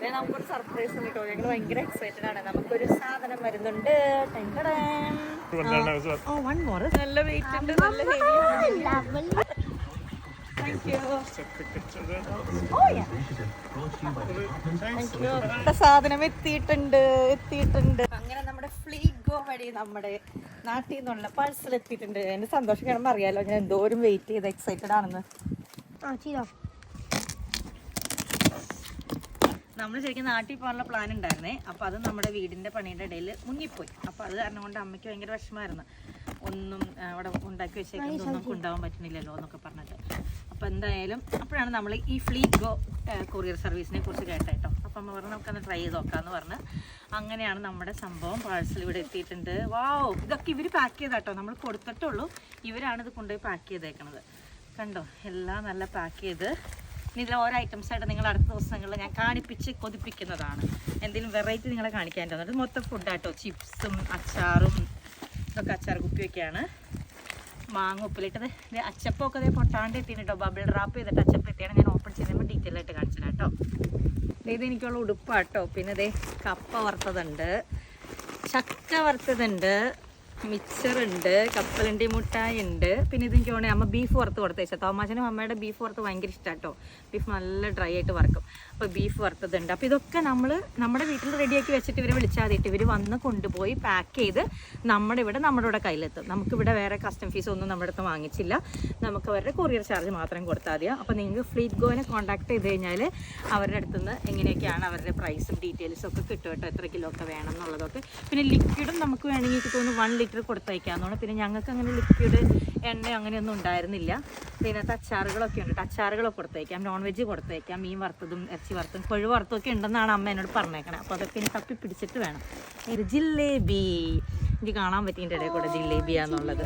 പിന്നെ നമുക്കൊരു സർപ്രൈസ് ഉണ്ട് ഞങ്ങൾ ഭയങ്കര എക്സൈറ്റഡ് ആണ്. നമുക്കൊരു സാധനം വരുന്നുണ്ട്. ടെങ്കടേം. ഓ വൺ മോർ നല്ല വെയിറ്റ് ഉണ്ട്. നല്ല യു സാധനം എത്തിയിട്ടുണ്ട്. എത്തിയിട്ടുണ്ട്. അങ്ങനെ നമ്മുടെ ഫ്ലീഗോ വഴി നമ്മുടെ നാട്ടിൽ നിന്നുള്ള പാഴ്സൽ എത്തിയിട്ടുണ്ട്. എന്റെ സന്തോഷം കിടന്നറിയാലോ അറിയാലോ. ഞാൻ എന്തോരം വെയിറ്റ് ചെയ്ത് എക്സൈറ്റഡ് ആണെന്ന്. ആ ചെയ്തോ. നമ്മൾ ശരിക്കും നാട്ടിൽ പോകാനുള്ള പ്ലാൻ ഉണ്ടായിരുന്നേ. അപ്പോൾ അത് നമ്മുടെ വീടിന്റെ പണിയുടെ ഇടയിൽ മുങ്ങിപ്പോയി. അപ്പോൾ അത് കാരണം കൊണ്ട് അമ്മയ്ക്ക് ഭയങ്കര വിഷമമായിരുന്നു. ഒന്നും അവിടെ ഉണ്ടാക്കി വെച്ചേക്കുന്നതൊന്നും കൊണ്ടുപോകാൻ പറ്റുന്നില്ലല്ലോ എന്നൊക്കെ പറഞ്ഞിട്ട്. അപ്പോൾ എന്തായാലും അപ്പോഴാണ് നമ്മൾ ഈ ഫ്ലീഗോ കൊറിയർ സർവീസിനെ കുറിച്ച് കേട്ടോ. അപ്പം അമ്മ പറഞ്ഞു നമുക്കൊന്ന് ട്രൈ ചെയ്ത് നോക്കാമെന്ന് പറഞ്ഞ്. അങ്ങനെയാണ് നമ്മുടെ സംഭവം പാഴ്സൽ ഇവിടെ എത്തിയിട്ടുണ്ട്. വാവ് ഇതൊക്കെ ഇവർ പാക്ക് ചെയ്താട്ടോ നമ്മൾ കൊടുത്തിട്ടുള്ളൂ ഇവരാണ് ഇത് കൊണ്ടുപോയി പാക്ക് ചെയ്തേക്കണത്. കണ്ടോ? എല്ലാം നല്ല പാക്ക് ചെയ്ത് ഇതിൽ ഓരോ ഐറ്റംസ് ആയിട്ട് നിങ്ങൾ അടുത്ത ദിവസങ്ങളിൽ ഞാൻ കാണിപ്പിച്ച് കൊതിപ്പിക്കുന്നതാണ്. എന്തെങ്കിലും വെറൈറ്റി നിങ്ങളെ കാണിക്കാൻ തന്നിട്ട് മൊത്തം ഫുഡാട്ടോ ചിപ്സും അച്ചാറും ഇതൊക്കെ അച്ചാർ കുപ്പിയൊക്കെയാണ്. മാങ്ങ ഉപ്പിലിട്ടത് അച്ചപ്പൊക്കെ അതേ പൊട്ടാണ്ട് എത്തിയിട്ടോ ബബിൾ റാപ്പ് ചെയ്തിട്ട് അച്ചപ്പം എത്തിയാണ് ഞാൻ ഓപ്പൺ ചെയ്യുമ്പോൾ ഡീറ്റെയിൽ ആയിട്ട് കാണിച്ചത് കേട്ടോ. ഇത് എനിക്കുള്ള ഉടുപ്പാട്ടോ. പിന്നെ ഇതേ കപ്പ വറുത്തതുണ്ട്. ചക്ക വറുത്തതുണ്ട്. മിച്ചറുണ്ട് കപ്പലണ്ടി മുട്ടായി ഉണ്ട് പിന്നെ ഇതിന്റെ എനിക്ക് അമ്മ ബീഫ് വറുത്ത് കൊടുത്തേച്ച. തോമാച്ചനും അമ്മയുടെ ബീഫ് വറുത്ത് ഭയങ്കര ഇഷ്ടമാട്ടോ ബീഫ് നല്ല ഡ്രൈ ആയിട്ട് വറക്കും. അപ്പോൾ ബീഫ് വറുത്തതുണ്ട്. അപ്പോൾ ഇതൊക്കെ നമ്മൾ നമ്മുടെ വീട്ടിൽ റെഡിയാക്കി വെച്ചിട്ട് ഇവരെ വിളിച്ചാൽ മതിയിട്ട് ഇവർ വന്ന് കൊണ്ടുപോയി പാക്ക് ചെയ്ത് നമ്മുടെ ഇവിടെ നമ്മുടെ ഇവിടെ കയ്യിലെത്തും. നമുക്കിവിടെ വേറെ കസ്റ്റം ഫീസ് ഒന്നും നമ്മുടെ അടുത്ത് വാങ്ങിച്ചില്ല. നമുക്ക് അവരുടെ കൊറിയർ ചാർജ് മാത്രം കൊടുത്താൽ മതിയോ അപ്പോൾ നിങ്ങൾക്ക് ഫ്ലീറ്റ് ഗോനെ കോൺടാക്ട് ചെയ്ത് കഴിഞ്ഞാൽ അവരുടെ അടുത്തുനിന്ന് എങ്ങനെയൊക്കെയാണ് അവരുടെ പ്രൈസും ഡീറ്റെയിൽസും ഒക്കെ കിട്ടും കേട്ടോ. എത്ര കിലോ ഒക്കെ വേണം എന്നുള്ളതൊക്കെ. പിന്നെ ലിക്വിഡും നമുക്ക് വേണമെങ്കിൽ തോന്നുന്നു വൺ ലിറ്റർ കൊടുത്തയക്കാമെന്നാണ് പിന്നെ ഞങ്ങൾക്ക് അങ്ങനെ ലിക്വിഡ് എണ്ണ അങ്ങനെയൊന്നും ഉണ്ടായിരുന്നില്ല. പിന്നെ അച്ചാറുകളൊക്കെ ഉണ്ട്. അച്ചാറുകളൊക്കെ കൊടുത്തയക്കാം നോൺ വെജ് കൊടുത്തയക്കാം മീൻ വറുത്തതും ഇറച്ചി വറുത്തതും കൊഴു വറുത്തതും ഒക്കെ ഉണ്ടെന്നാണ് അമ്മ എന്നോട് പറഞ്ഞേക്കണേ. അപ്പോൾ അതൊക്കെ ഇനി തപ്പി പിടിച്ചിട്ട് വേണം. ഇത് ജിലേബി. എനിക്ക് കാണാൻ പറ്റിയിട്ടിടയിൽ കൂടെ ജിലേബിയാന്നുള്ളത്.